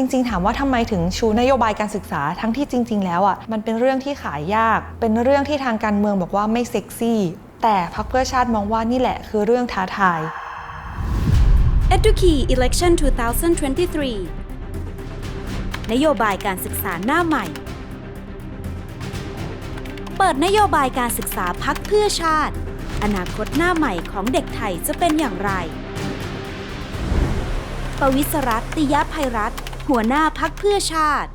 จริง ๆ ถามว่าทำไมถึงชูนโยบายการศึกษาทั้งที่จริง ๆ แล้วอะมันเป็นเรื่องที่ขายยาก เป็นเรื่องที่ทางการเมืองบอกว่าไม่เซ็กซี่ แต่พรรคเพื่อชาติมองว่านี่แหละคือเรื่องท้าทาย Edukey Election 2023 นโยบายการศึกษาหน้าใหม่ เปิดนโยบายการศึกษาพักเพื่อชาติ อนาคตหน้าใหม่ของเด็กไทยจะเป็นอย่างไร ปวิศรัตติยภัยรัตน์ หัวหน้าพักเพื่อชาติ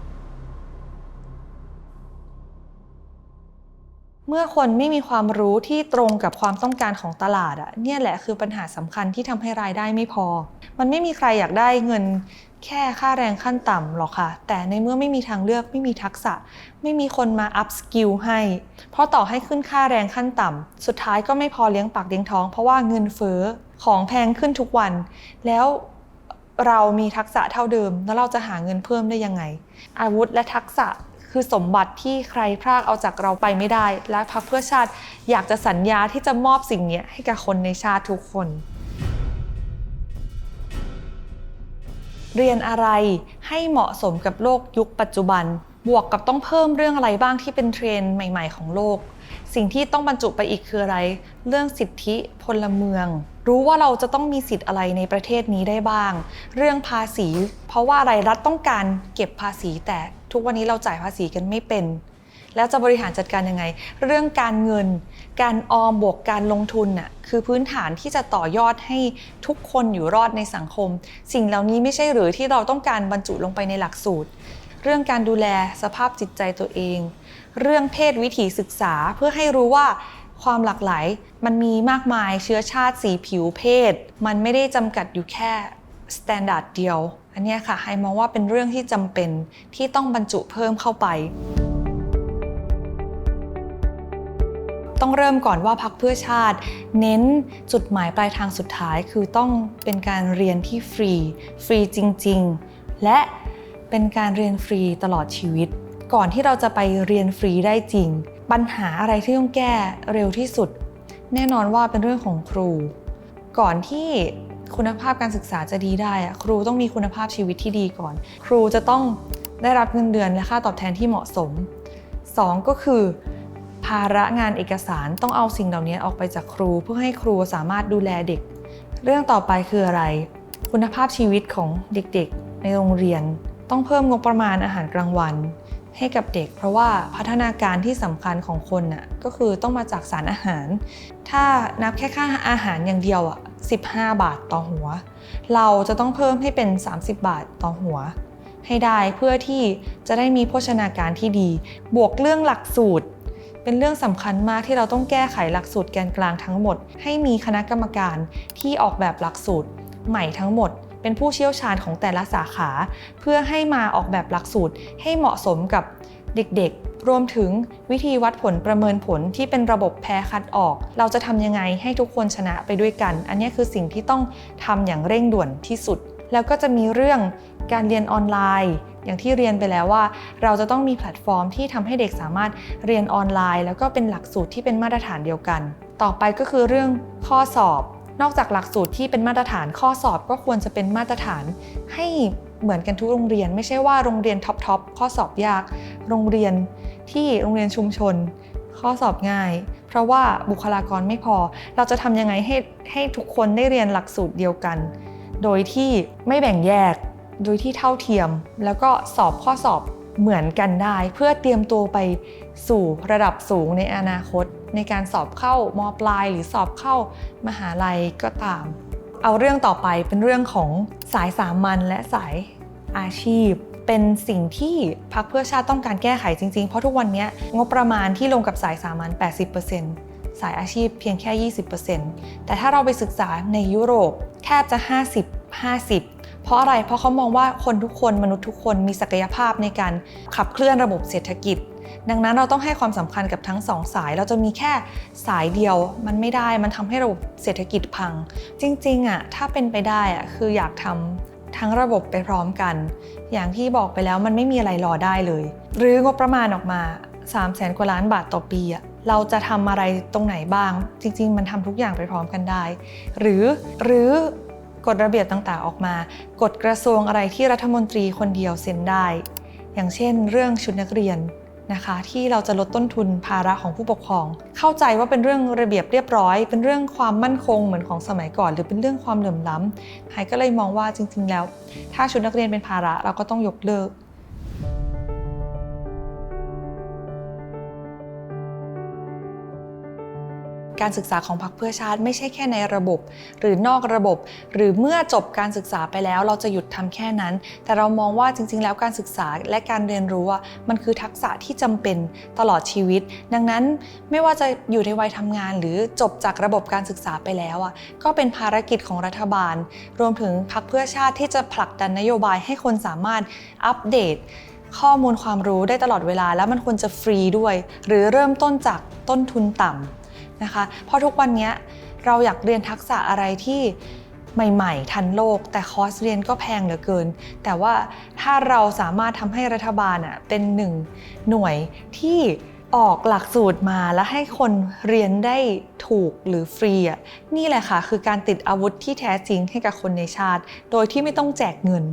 เมื่อคนไม่มีความรู้ที่ตรงกับความต้องการของตลาดอะเนี่ยแหละคือปัญหาสำคัญที่ทำให้รายได้ไม่พอ มันไม่มีใครอยากได้เงินแค่ค่าแรงขั้นต่ำหรอกค่ะ แต่ในเมื่อไม่มีทางเลือกไม่มีทักษะ ไม่มีคนมาอัพสกิลให้ เพราะต่อให้ขึ้นค่าแรงขั้นต่ำสุดท้ายก็ไม่พอเลี้ยงปากเลี้ยงท้อง เพราะว่าเงินเฟ้อของแพงขึ้นทุกวัน แล้ว เรามีทักษะเท่าเดิม แล้วเราจะหาเงินเพิ่มได้ยังไง อาวุธและทักษะคือสมบัติที่ใครพรากเอาจากเราไปไม่ได้ และพรรคเพื่อชาติอยากจะสัญญาที่จะมอบสิ่งนี้ให้กับคนในชาติทุกคน เรียนอะไรให้เหมาะสมกับโลกยุคปัจจุบัน บวกกับต้องเพิ่มเรื่องอะไรบ้างที่เป็นเทรนด์ใหม่ ๆ ของโลก สิ่งที่ต้องบรรจุไปอีกคืออะไร เรื่องสิทธิพลเมือง รู้ว่าเราจะต้องมีสิทธิ์อะไรในประเทศนี้ได้บ้าง เรื่องภาษี เพราะว่าอะไรรัฐต้องการเก็บภาษี แต่ทุกวันนี้เราจ่ายภาษีกันไม่เป็น แล้วจะบริหารจัดการยังไง เรื่องการเงิน การออมบวกการลงทุนน่ะคือพื้นฐานที่จะต่อยอดให้ทุกคนอยู่รอดในสังคม สิ่งเหล่านี้ไม่ใช่หรือที่เราต้องการบรรจุลงไปในหลักสูตร เรื่องการดูแลสภาพจิตใจตัวเอง เรื่องเพศวิถีศึกษาเพื่อให้รู้ว่าความหลากหลายมันมีมากมายเชื้อชาติสีผิวเพศ มันไม่ได้จำกัดอยู่แค่สแตนดาร์ดเดียว อันนี้ค่ะไฮมองว่าเป็นเรื่องที่จำเป็นที่ต้องบรรจุเพิ่มเข้าไป ต้องเริ่มก่อนว่าพักเพื่อชาติ เน้นจุดหมายปลายทางสุดท้ายคือต้องเป็นการเรียนที่ฟรี ฟรีจริง ๆ และ เป็นการเรียนฟรีตลอดชีวิต ก่อนที่เราจะไปเรียนฟรีได้จริง ปัญหาอะไรที่ต้องแก้เร็วที่สุด แน่นอนว่าเป็นเรื่องของครู ก่อนที่คุณภาพการศึกษาจะดีได้ครูต้องมีคุณภาพชีวิตที่ดีก่อน ครูจะต้องได้รับเงินเดือนและค่าตอบแทนที่เหมาะสมสองก็คือ ภาระงานเอกสารต้องเอาสิ่งเหล่านี้ออกไปจากครู เพื่อให้ครูสามารถดูแลเด็ก เรื่องต่อไปคืออะไร คุณภาพชีวิตของเด็กๆ ในโรงเรียน ต้องเพิ่มงบประมาณอาหารกลางวัน ให้กับเด็ก เพราะว่าพัฒนาการที่สำคัญของคนน่ะก็คือต้องมาจากสารอาหาร ถ้านับแค่ค่าอาหารอย่างเดียวอะ15 บาทต่อหัว เราจะต้องเพิ่มให้เป็น 30 บาทต่อหัว ให้ได้เพื่อที่จะได้มีโภชนาการที่ดี บวกเรื่องหลักสูตร เป็นเรื่องสำคัญมากที่เราต้องแก้ไขหลักสูตรแกนกลางทั้งหมด ให้มีคณะกรรมการที่ออกแบบหลักสูตรใหม่ทั้งหมด เป็นผู้เชี่ยวชาญของแต่ละสาขา เพื่อให้มาออกแบบหลักสูตรให้เหมาะสมกับเด็กๆ รวมถึงวิธีวัดผลประเมินผลที่เป็นระบบแพ้คัดออก เราจะทำยังไงให้ทุกคนชนะไปด้วยกัน อันนี้คือสิ่งที่ต้องทำอย่างเร่งด่วนที่สุด แล้วก็จะมีเรื่องการเรียนออนไลน์ อย่างที่เรียนไปแล้วว่า เราจะต้องมีแพลตฟอร์มที่ทำให้เด็กสามารถเรียนออนไลน์ แล้วก็เป็นหลักสูตรที่เป็นมาตรฐานเดียวกัน ต่อไปก็คือเรื่องข้อสอบ นอกจากหลักสูตรที่เป็นมาตรฐานข้อสอบก็ควรจะเป็นมาตรฐานให้เหมือนกันทุกโรงเรียน ไม่ใช่ว่าโรงเรียนท็อปทอปข้อสอบยาก โรงเรียนที่โรงเรียนชุมชน ข้อสอบง่าย เพราะว่าบุคลากรไม่พอ เราจะทำยังไงให้ให้ทุกคนได้เรียนหลักสูตรเดียวกัน โดยที่ไม่แบ่งแยก โดยที่เท่าเทียม แล้วก็สอบข้อสอบเหมือนกันได้ เพื่อเตรียมตัวไปสู่ระดับสูงในอนาคต ในการสอบเข้ามปลายหรือสอบเข้ามหาลัยก็ตาม เอาเรื่องต่อไปเป็นเรื่องของสายสามัญและสายอาชีพ เป็นสิ่งที่พรรคเพื่อชาติต้องการแก้ไขจริงๆ เพราะทุกวันนี้งบประมาณที่ลงกับสายสามัญ 80%สายอาชีพเพียงแค่ 20%แต่ถ้าเราไปศึกษาในยุโรปแทบจะ 50 50 เพราะอะไรเพราะเขามองว่าคนทุกคนมนุษย์ทุกคนมีศักยภาพในการขับเคลื่อนระบบเศรษฐกิจ ดังนั้นเราต้องให้ความสำคัญกับทั้งสองสาย เราจะมีแค่สายเดียวมันไม่ได้มันทำให้ระบบเศรษฐกิจพัง จริงๆอะถ้าเป็นไปได้อะคืออยากทำทั้งระบบไปพร้อมกัน อย่างที่บอกไปแล้วมันไม่มีอะไรรอได้เลย หรืองบประมาณออกมา 3 0 0แสนกว่าล้านบาทต่อปีอะเราจะทำอะไรตรงไหนบ้าง จริง ๆ มันทำทุกอย่างไปพร้อมกันได้ หรือหรือ กฎระเบียบต่างๆออกมา กฎกระทรวงอะไรที่รัฐมนตรีคนเดียวเซ็นได้ อย่างเช่น เรื่องชุดนักเรียนนะคะที่เราจะลดต้นทุนภาระของผู้ปกครอง เข้าใจว่าเป็นเรื่องระเบียบเรียบร้อย เป็นเรื่องความมั่นคงเหมือนของสมัยก่อน หรือเป็นเรื่องความเหลื่อมล้ำไฮก็เลยมองว่าจริง ๆ แล้ว ถ้าชุดนักเรียนเป็นภาระเราก็ต้องยกเลิก การศึกษาของพรรคเพื่อชาติไม่ใช่แค่ในระบบ หรือนอกระบบ หรือเมื่อจบการศึกษาไปแล้วเราจะหยุดทำแค่นั้น แต่เรามองว่าจริง ๆ แล้วการศึกษาและการเรียนรู้มันคือทักษะที่จำเป็นตลอดชีวิต ดังนั้นไม่ว่าจะอยู่ในวัยทำงาน หรือจบจากระบบการศึกษาไปแล้วอะก็เป็นภารกิจของรัฐบาล รวมถึงพรรคเพื่อชาติที่จะผลักดันนโยบายให้คนสามารถอัปเดตข้อมูลความรู้ได้ตลอดเวลา แล้วมันควรจะฟรีด้วย หรือเริ่มต้นจากต้นทุนต่ำ นะคะ เพราะทุกวันนี้เราอยากเรียนทักษะอะไรที่ใหม่ ๆ ทันโลก แต่คอร์สเรียนก็แพงเหลือเกิน แต่ว่าถ้าเราสามารถทำให้รัฐบาลอะเป็นหนึ่งหน่วยที่ออกหลักสูตรมาแล้วให้คนเรียนได้ถูกหรือฟรีอะนี่แหละค่ะ คือการติดอาวุธที่แท้จริงให้กับคนในชาติ โดยที่ไม่ต้องแจกเงิน